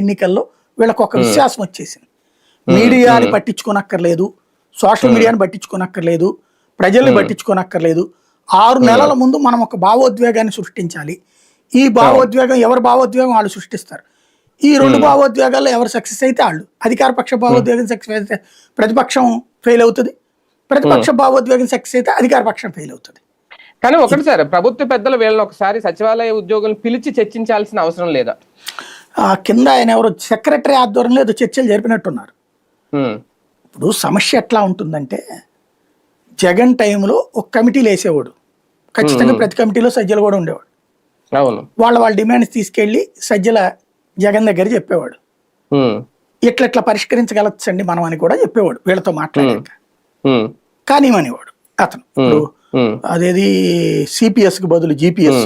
ఎన్నికల్లో వీళ్ళకి ఒక విశ్వాసం వచ్చేసింది. మీడియాని పట్టించుకోనక్కర్లేదు సోషల్ మీడియాని పట్టించుకోనక్కర్లేదు ప్రజల్ని పట్టించుకోనక్కర్లేదు. ఆరు నెలల ముందు మనం ఒక భావోద్వేగాన్ని సృష్టించాలి. ఈ భావోద్వేగం ఎవరి భావోద్వేగం వాళ్ళు సృష్టిస్తారు. ఈ రెండు భావోద్వేగాల్లో ఎవరు సక్సెస్ అయితే వాళ్ళు. అధికార పక్ష భావోద్వేగం సక్సెస్ అయితే ప్రతిపక్షం ఫెయిల్ అవుతుంది. ప్రతిపక్ష భావోద్వేగం సక్సెస్ అయితే అధికార పక్షం ఫెయిల్ అవుతుంది. కానీ ఒకటి సార్ ప్రభుత్వ పెద్దలు వీళ్ళని ఒకసారి సచివాలయ ఉద్యోగులను పిలిచి చర్చించాల్సిన అవసరం లేదా? ఆ కింద ఆయన ఎవరో సెక్రటరీ ఆధ్వర్యంలో ఏదో చర్చలు జరిపినట్టున్నారు. ఇప్పుడు సమస్య ఎట్లా ఉంటుందంటే జగన్ టైంలో ఒక కమిటీలు వేసేవాడు ఖచ్చితంగా ప్రతి కమిటీలో సజ్జలు కూడా ఉండేవాడు. వాళ్ళ వాళ్ళ డిమాండ్స్ తీసుకెళ్ళి సజ్జల జగన్ దగ్గర చెప్పేవాడు. ఇట్లా ఇట్లా పరిష్కరించగలచ్చండి మనం అని కూడా చెప్పేవాడు వీళ్ళతో మాట్లాడాక. ఉమ్, కానివ్వనివాడు అతను. ఇప్పుడు అదేది సిపిఎస్కి బదులు జిపిఎస్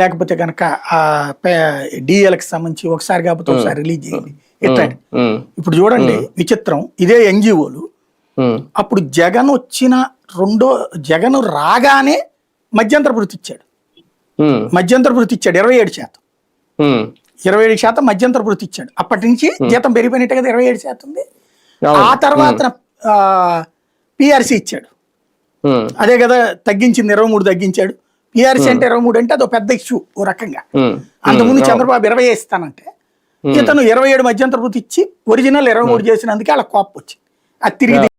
లేకపోతే కనుక ఆ డిఎల్కి సంబంధించి ఒకసారి కాకపోతే ఒకసారి రిలీజ్ చేయండి. ఇట్లాంటి. ఇప్పుడు చూడండి విచిత్రం. ఇదే ఎన్జిఓలు. అప్పుడు జగన్ వచ్చిన రెండో జగన్ రాగానే మధ్యంతర భృతి ఇచ్చాడు. మధ్యంతర భృతి ఇచ్చాడు ఇరవై ఏడు శాతం. ఇరవై ఏడు శాతం మధ్యంతర భృతి ఇచ్చాడు. అప్పటి నుంచి జీతం పెరిగిపోయినట్టే కదా ఇరవై ఏడు శాతం ఉంది. ఆ తర్వాత పిఆర్సీ ఇచ్చాడు. అదే కదా తగ్గించింది ఇరవై మూడు తగ్గించాడు. పిఆర్సీ అంటే ఇరవై మూడు అంటే అదొక పెద్ద ఇష్యూ ఓ రకంగా. అంతకుముందు చంద్రబాబు ఇరవై ఇస్తానంటే ఇతను ఇరవై ఏడు మధ్యంతర ఇచ్చి ఒరిజినల్ ఇరవై మూడు చేసినందుకే వాళ్ళ కోపం వచ్చింది. అది తిరిగి